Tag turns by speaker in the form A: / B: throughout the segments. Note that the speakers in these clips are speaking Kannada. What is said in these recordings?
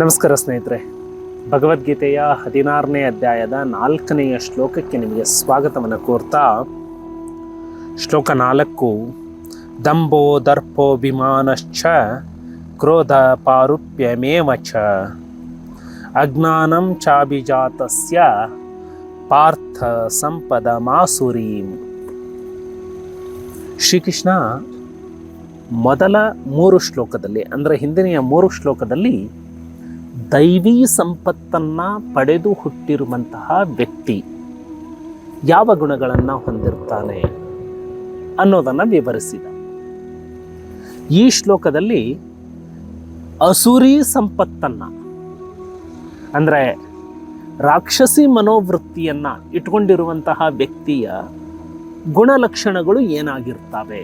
A: ನಮಸ್ಕಾರ ಸ್ನೇಹಿತರೆ. ಭಗವದ್ಗೀತೆಯ ಹದಿನಾರನೇ ಅಧ್ಯಾಯದ ನಾಲ್ಕನೆಯ ಶ್ಲೋಕಕ್ಕೆ ನಿಮಗೆ ಸ್ವಾಗತವನ್ನು ಕೋರ್ತಾ, ಶ್ಲೋಕ ನಾಲ್ಕು, ದಂಭೋ ದರ್ಪೋಭಿಮಾನಶ್ಚ ಕ್ರೋಧ ಪಾರುಪ್ಯಮೇವ ಚ. ಅಜ್ಞಾನಂ ಚಾಭಿಜಾತಸ್ಯ, ಪಾರ್ಥ ಸಂಪದ ಮಾಸುರೀಂ. ಶ್ರೀಕೃಷ್ಣ ಮೊದಲ ಮೂರು ಶ್ಲೋಕದಲ್ಲಿ, ಅಂದರೆ ಹಿಂದಿನೆಯ ಮೂರು ಶ್ಲೋಕದಲ್ಲಿ ದೈವಿ ಸಂಪತ್ತನ್ನು ಪಡೆದು ಹುಟ್ಟಿರುವಂತಹ ವ್ಯಕ್ತಿ ಯಾವ ಗುಣಗಳನ್ನು ಹೊಂದಿರ್ತಾನೆ ಅನ್ನೋದನ್ನು ವಿವರಿಸಿದ. ಈ ಶ್ಲೋಕದಲ್ಲಿ ಅಸುರಿ ಸಂಪತ್ತನ್ನು, ಅಂದರೆ ರಾಕ್ಷಸಿ ಮನೋವೃತ್ತಿಯನ್ನು ಇಟ್ಕೊಂಡಿರುವಂತಹ ವ್ಯಕ್ತಿಯ ಗುಣಲಕ್ಷಣಗಳು ಏನಾಗಿರ್ತವೆ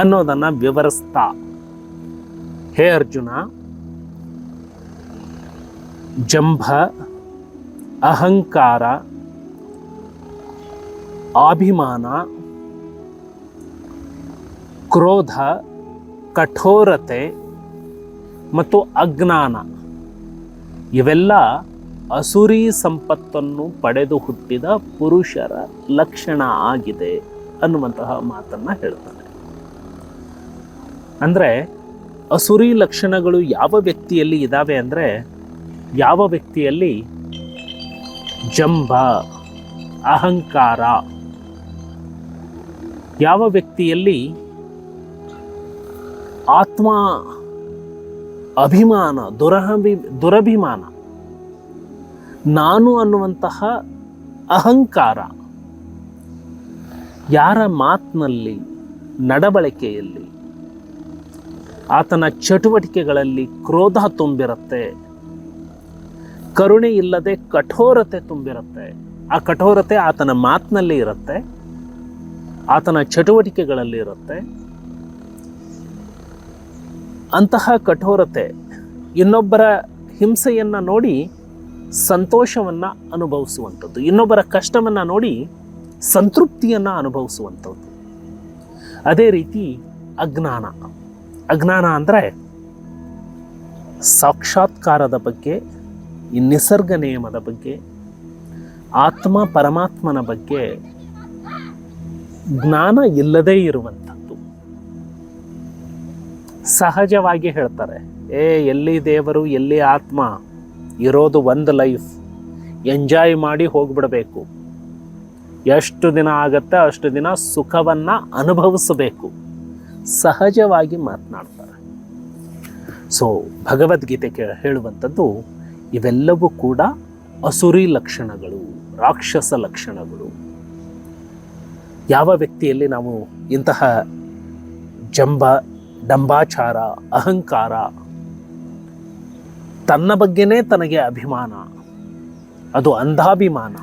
A: ಅನ್ನೋದನ್ನು ವಿವರಿಸ್ತಾ. ಹೇ ಅರ್ಜುನ ಜಂಭ, ಅಹಂಕಾರ, ಅಭಿಮಾನ, ಕ್ರೋಧ, ಕಠೋರತೆ ಮತ್ತು ಅಜ್ಞಾನ. ಇವೆಲ್ಲ ಅಸುರಿ ಸಂಪತ್ತನ್ನು ಪಡೆದು ಹುಟ್ಟಿದ ಪುರುಷರ ಲಕ್ಷಣ ಆಗಿದೆ ಅನ್ನುವಂತಹ ಮಾತನ್ನು ಹೇಳ್ತಾನೆ ಅಂದರೆ ಅಸುರಿ ಲಕ್ಷಣಗಳು ಯಾವ ವ್ಯಕ್ತಿಯಲ್ಲಿ ಇದ್ದಾವೆ ಅಂದರೆ ಯಾವ ವ್ಯಕ್ತಿಯಲ್ಲಿ ಜಂಬ, ಅಹಂಕಾರ, ಯಾವ ವ್ಯಕ್ತಿಯಲ್ಲಿ ಆತ್ಮ, ಅಭಿಮಾನ ದುರಹಿ ದುರಭಿಮಾನ, ನಾನು ಅನ್ನುವಂತಹ ಅಹಂಕಾರ, ಯಾರ ಮಾತಿನಲ್ಲಿ ನಡವಳಿಕೆಯಲ್ಲಿ, ಆತನ ಚಟುವಟಿಕೆಗಳಲ್ಲಿ ಕ್ರೋಧ ತುಂಬಿರುತ್ತೆ ಕರುಣೆ ಇಲ್ಲದೆ ಕಠೋರತೆ ತುಂಬಿರುತ್ತೆ. ಆ ಕಠೋರತೆ ಆತನ ಮಾತಿನಲ್ಲಿ ಇರುತ್ತೆ. ಆತನ ಚಟುವಟಿಕೆಗಳಲ್ಲಿ ಇರುತ್ತೆ. ಅಂತಹ ಕಠೋರತೆ ಇನ್ನೊಬ್ಬರ ಹಿಂಸೆಯನ್ನು ನೋಡಿ ಸಂತೋಷವನ್ನು ಅನುಭವಿಸುವಂಥದ್ದು. ಇನ್ನೊಬ್ಬರ ಕಷ್ಟವನ್ನು ನೋಡಿ ಸಂತೃಪ್ತಿಯನ್ನು ಅನುಭವಿಸುವಂಥದ್ದು. ಅದೇ ರೀತಿ ಅಜ್ಞಾನ. ಅಜ್ಞಾನ ಅಂದರೆ ಸಾಕ್ಷಾತ್ಕಾರದ ಬಗ್ಗೆ ಈ ನಿಸರ್ಗ ನಿಯಮದ ಬಗ್ಗೆ, ಆತ್ಮ ಪರಮಾತ್ಮನ ಬಗ್ಗೆ ಜ್ಞಾನ ಇಲ್ಲದೇ ಇರುವಂಥದ್ದು. ಸಹಜವಾಗಿ ಹೇಳ್ತಾರೆ, ಏ, ಎಲ್ಲಿ ದೇವರು, ಎಲ್ಲಿ ಆತ್ಮ, ಇರೋದು ಒಂದು ಲೈಫ್ ಎಂಜಾಯ್ ಮಾಡಿ ಹೋಗ್ಬಿಡಬೇಕು. ಎಷ್ಟು ದಿನ ಆಗತ್ತೆ ಅಷ್ಟು ದಿನ ಸುಖವನ್ನು ಅನುಭವಿಸಬೇಕು. ಸಹಜವಾಗಿ ಮಾತನಾಡ್ತಾರೆ. ಸೊ ಭಗವದ್ಗೀತೆ ಕೇ ಹೇಳುವಂಥದ್ದು ಇವೆಲ್ಲವೂ ಕೂಡ ಅಸುರಿ ಲಕ್ಷಣಗಳು, ರಾಕ್ಷಸ ಲಕ್ಷಣಗಳು. ಯಾವ ವ್ಯಕ್ತಿಯಲ್ಲಿ ನಾವು ಇಂತಹ ಜಂಬ, ಡಂಬಾಚಾರ, ಅಹಂಕಾರ, ತನ್ನ ಬಗ್ಗೆನೇ ತನಗೆ ಅಭಿಮಾನ, ಅದು ಅಂಧಾಭಿಮಾನ,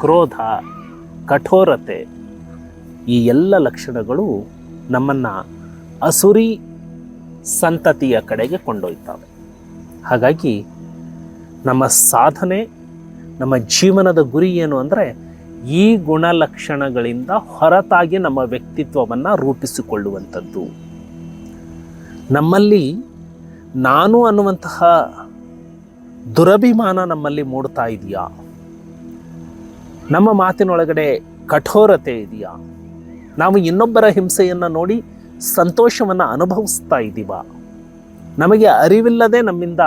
A: ಕ್ರೋಧ, ಕಠೋರತೆ, ಈ ಎಲ್ಲ ಲಕ್ಷಣಗಳು ನಮ್ಮನ್ನು ಅಸುರಿ ಸಂತತಿಯ ಕಡೆಗೆ ಕೊಂಡೊಯ್ತವೆ. ಹಾಗಾಗಿ ನಮ್ಮ ಸಾಧನೆ, ನಮ್ಮ ಜೀವನದ ಗುರಿ ಏನು ಅಂದರೆ ಈ ಗುಣಲಕ್ಷಣಗಳಿಂದ ಹೊರತಾಗಿ ನಮ್ಮ ವ್ಯಕ್ತಿತ್ವವನ್ನು ರೂಪಿಸಿಕೊಳ್ಳುವಂಥದ್ದು. ನಮ್ಮಲ್ಲಿ ನಾನು ಅನ್ನುವಂತಹ ದುರಭಿಮಾನ ನಮ್ಮಲ್ಲಿ ಮೂಡ್ತಾ ಇದೆಯಾ? ನಮ್ಮ ಮಾತಿನೊಳಗಡೆ ಕಠೋರತೆ ಇದೆಯಾ? ನಾವು ಇನ್ನೊಬ್ಬರ ಹಿಂಸೆಯನ್ನು ನೋಡಿ ಸಂತೋಷವನ್ನು ಅನುಭವಿಸ್ತಾ ಇದ್ದೀವ ನಮಗೆ ಅರಿವಿಲ್ಲದೆ ನಮ್ಮಿಂದ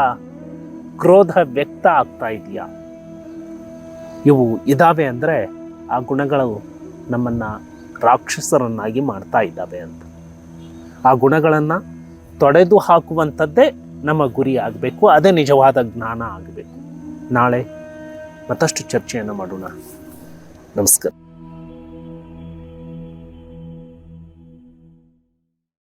A: ಕ್ರೋಧ ವ್ಯಕ್ತ ಆಗ್ತಾ ಇದೆಯಾ? ಇವು ಇದ್ದಾವೆ ಅಂದರೆ ಆ ಗುಣಗಳು ನಮ್ಮನ್ನು ರಾಕ್ಷಸರನ್ನಾಗಿ ಮಾಡ್ತಾ ಇದ್ದಾವೆ ಅಂತ. ಆ ಗುಣಗಳನ್ನು ತೊಡೆದು ಹಾಕುವಂಥದ್ದೇ ನಮ್ಮ ಗುರಿ ಆಗಬೇಕು, ಅದೇ ನಿಜವಾದ ಜ್ಞಾನ ಆಗಬೇಕು. ನಾಳೆ ಮತ್ತಷ್ಟು ಚರ್ಚೆಯನ್ನು ಮಾಡೋಣ. ನಮಸ್ಕಾರ.